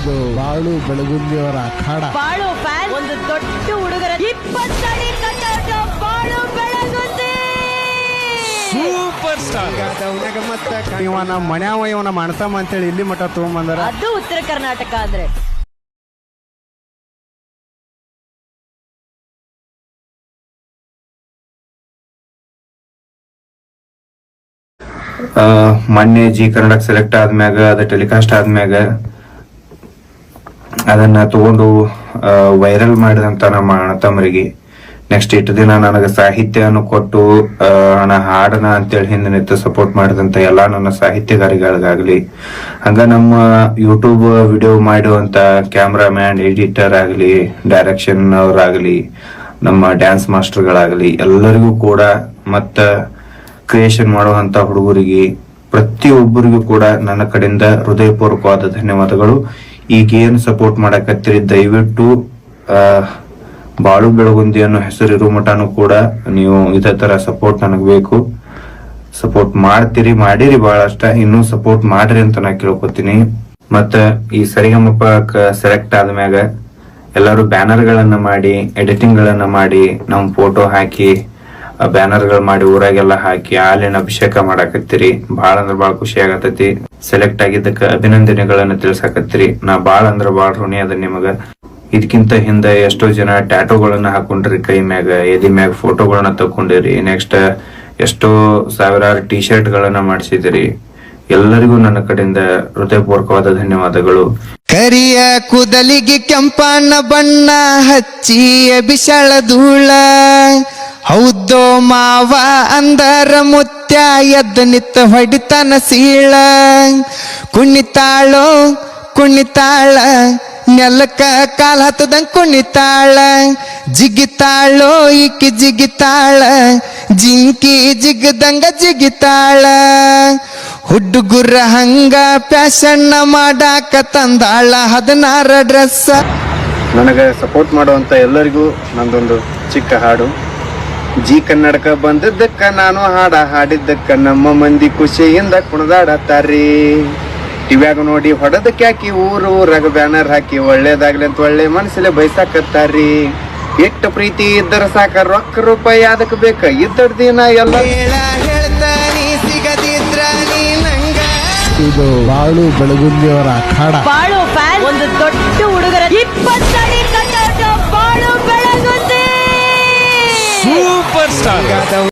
ಇದು ಬಾಳು ಬೆಳಗುಂದಿಯವರ ಅಖಾಡ. ಬಾಳು ಫ್ಯಾನ್ ಒಂದು ದೊಡ್ಡ ಹುಡುಗರ ಇಪ್ಪತ್ತಡಿ ಕಟ್ಟಾಟ ಬಾಳು ಬೆಳಗುಂದಿ! ಸೂಪರ್ ಸ್ಟಾರ್ ಇವನ ಮನ್ಯಾವ ಇವನ ಮಾಡ್ಸಮ್ಮ ಅಂತೇಳಿ ಇಲ್ಲಿ ಮಠ ತಗೊಂಬಂದಾರ. ಅದು ಉತ್ತರ ಕರ್ನಾಟಕ ಅಂದ್ರೆ ಆ, ಮೊನ್ನೆ ಜಿ ಕನ್ನಡಕ್ಕೆ ಸೆಲೆಕ್ಟ್ ಆದ್ಮ್ಯಾಗ ಅದ ಟೆಲಿಕಾಸ್ಟ್ ಆದ್ಮ್ಯಾಗ ಅದನ್ನ ತಗೊಂಡು ವೈರಲ್ ಮಾಡಿದಂತ ನಮ್ಮ ಅಣ್ಣ ತಮ್ಮರಿಗೆ ನೆಕ್ಸ್ಟ್ ಇಟ್ಟು ದಿನ ನನಗೆ ಸಾಹಿತ್ಯವನ್ನು ಕೊಟ್ಟು ಅಣ್ಣ ಹಾಡನ ಅಂತೇಳಿ ಹಿಂದೆ ನಿಂತು ಸಪೋರ್ಟ್ ಮಾಡಿದಂತ ಎಲ್ಲಾ ನನ್ನ ಸಾಹಿತ್ಯಗಾರಿಗಳಿಗಾಗ್ಲಿ, ಹಂಗ ನಮ್ಮ ಯೂಟ್ಯೂಬ್ ವಿಡಿಯೋ ಮಾಡುವಂತ ಕ್ಯಾಮ್ರಾಮ್ಯಾನ್ ಎಡಿಟರ್ ಆಗಲಿ ಡೈರೆಕ್ಷನ್ ಅವರಾಗಲಿ, ನಮ್ಮ ಡ್ಯಾನ್ಸ್ ಮಾಸ್ಟರ್ಗಳಾಗಲಿ ಎಲ್ಲರಿಗೂ ಕೂಡ ಮತ್ತ ಕ್ರಿಯೇಷನ್ ಮಾಡುವಂತ ಹುಡುಗರಿಗೆ ಪ್ರತಿಯೊಬ್ಬರಿಗೂ ಕೂಡ ನನ್ನ ಕಡೆಯಿಂದ ಹೃದಯಪೂರ್ವಕವಾದ ಧನ್ಯವಾದಗಳು. ಈಗ ಏನ್ ಸಪೋರ್ಟ್ ಮಾಡಕತ್ತೀರಿ? ದಯವಿಟ್ಟು ಬಾಳು ಬೆಳಗುಂದಿ ಅನ್ನೋ ಹೆಸರಿರೋ ಮಠಾನು ಕೂಡ ನೀವು ಇದೇ ತರ ಸಪೋರ್ಟ್ ನನಗೆ ಬೇಕು. ಸಪೋರ್ಟ್ ಮಾಡ್ತೀರಿ, ಮಾಡಿರಿ ಬಹಳಷ್ಟ ಇನ್ನೂ ಸಪೋರ್ಟ್ ಮಾಡ್ರಿ ಅಂತ ನಾ ಕೇಳ್ಕೊತೀನಿ. ಮತ್ತ ಈ ಸರಿಗಮಪ್ಪ ಸೆಲೆಕ್ಟ್ ಆದ್ಮ್ಯಾಗ ಎಲ್ಲರೂ ಬ್ಯಾನರ್ ಗಳನ್ನ ಮಾಡಿ ಎಡಿಟಿಂಗ್ ಗಳನ್ನ ಮಾಡಿ, ನಮ್ ಫೋಟೋ ಹಾಕಿ ಬ್ಯಾನರ್ಗಳು ಮಾಡಿ ಊರಾಗೆಲ್ಲ ಹಾಕಿ ಹಾಲಿನ ಅಭಿಷೇಕ ಮಾಡಾಕತ್ತೀರಿ. ಬಾಳ ಅಂದ್ರ ಬಾಳ ಖುಷಿ ಆಗತೈತಿ. ಸೆಲೆಕ್ಟ್ ಆಗಿದ್ದಕ್ಕ ಅಭಿನಂದನೆಗಳನ್ನ ತಿಳ್ಸಾಕತ್ತೀರಿ. ನಾ ಬಾಳ ಅಂದ್ರ ಬಾಳ ಋಣಿ ಅದ ನಿಮಗ. ಇದಕ್ಕಿಂತ ಹಿಂದೆ ಎಷ್ಟೋ ಜನ ಟ್ಯಾಟೋಗಳನ್ನ ಹಾಕೊಂಡ್ರಿ ಕೈ ಮ್ಯಾಗ, ಎದಿ ಮ್ಯಾಗ ಫೋಟೋಗಳನ್ನ ತಕೊಂಡಿರಿ ನೆಕ್ಸ್ಟ್ ಎಷ್ಟೋ ಸಾವಿರಾರು ಟಿ ಶರ್ಟ್ ಗಳನ್ನ ಮಾಡಿಸಿದಿರಿ. ಎಲ್ಲರಿಗೂ ನನ್ನ ಕಡೆಯಿಂದ ಹೃದಯಪೂರ್ವಕವಾದ ಧನ್ಯವಾದಗಳು. ಕರಿಯ ಕೂದಲಿಗೆ ಕೆಂಪಣ್ಣ ಬಣ್ಣ ಹಚ್ಚಿ ಬಿಸಳ ಧೂಳ. ಹೌದೋ ಮಾವ ಅಂದರ ಮುತ್ಯ ಎದ್ದ ನಿತ್ತ ಹೊಡಿತನ ಸೀಳ. ಕುಣಿತಾಳೋ, ಕುಣಿತಾಳ ನೆಲಕ ಕಾಲ ಹತ್ತದಂಗ್ ಕುಣಿತಾಳ. ಜಿಗಿತಾಳೋ, ಈಕಿ ಜಿಗಿತಾಳ, ಜಿಂಕಿ ಜಿಗದಂಗ ಜಿಗಿತಾಳ. ಹುಡುಗುರ ಹಂಗ ಪ್ಯಾಷನ್ನ ಮಾಡಾಕ ತಂದಾಳ ಹದಿನಾರ ಡ್ರೆಸ್ ನನಗೆ ಸಪೋರ್ಟ್ ಮಾಡುವಂತ ಎಲ್ಲರಿಗೂ ನಂದೊಂದು ಚಿಕ್ಕ ಹಾಡು. ಜಿ ಕನ್ನಡಕ ಬಂದಿದ್ದಕ್ಕ ನಾನು ಹಾಡ ಹಾಡಿದ್ದಕ್ಕ ನಮ್ಮ ಮಂದಿ ಖುಷಿಯಿಂದ ಕುಣದಾಡತ್ತಾರಿ ಟಿವ್ಯಾಗ ನೋಡಿ ಹೊಡೆದಕ್ಕೆ ಹಾಕಿ ಊರು ಊರಾಗ ಬ್ಯಾನರ್ ಹಾಕಿ ಒಳ್ಳೇದಾಗ್ಲಿ ಅಂತ ಒಳ್ಳೆ ಮನಸ್ಸಲ್ಲೇ ಬಯಸಾಕತ್ತಾರಿ ಎಷ್ಟು ಪ್ರೀತಿ ಇದ್ದರ ಸಾಕ ರೊಕ್ಕ ರೂಪಾಯಿ ಅದಕ್ಕೆ ಬೇಕ? ಇದ್ದ ದಿನ ಎಲ್ಲ ಹೇಳ ಹೇಳ್ತಾನಿ ಸಿಗದಿದ್ರ ನೀ ನಂಗ. ಇದು ಬಾಳು ಬೆಳಗುಂದಿಯವರ ಅಖಾಡ. ಬಾಳು ಒಂದು ದೊಡ್ಡ ಹುಡುಗರ ಇಪ್ಪತ್ತಡಿ ಬಾಳು ಬೆಳಗುಂದಿ ಸೂಪರ್ ಸ್ಟಾರ್